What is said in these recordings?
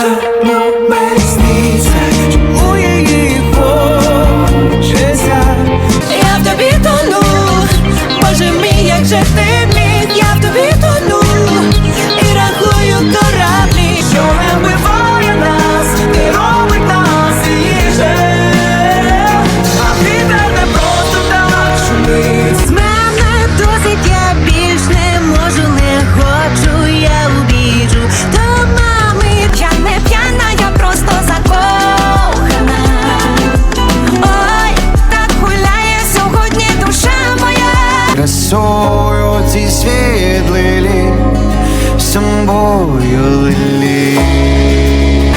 amor. росою ці світлилі, собою лилі.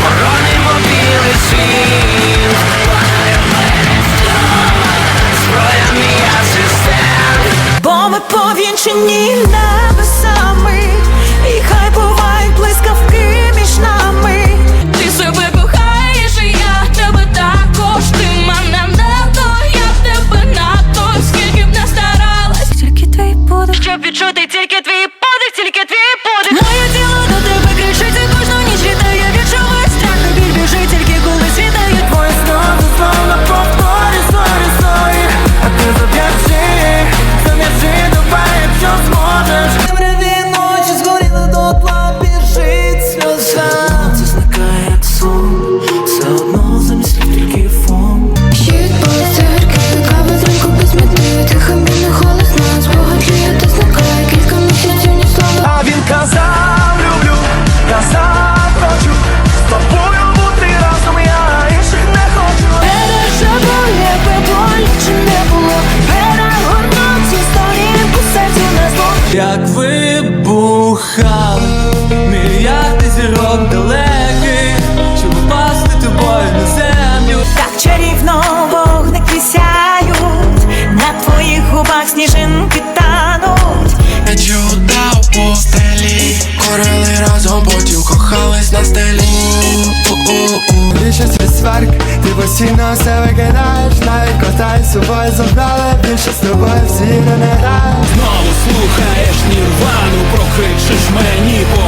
Боронимо білий світ, зброя мій асистент, бо ми повінчені на. як вибухав мільярди зірок далеких, щоб впасти тобою на землю. Так чарівно вогники сяють, на твоїх губах сніжинки тануть. Чуда у постелі, корили разом, потім кохались на стелі. Більше світ сварк, ти постійно все викидаєш, навіть котай й собою забрала, більше з тобою всі не граєш слухаєш нірвану, прокричиш мені по.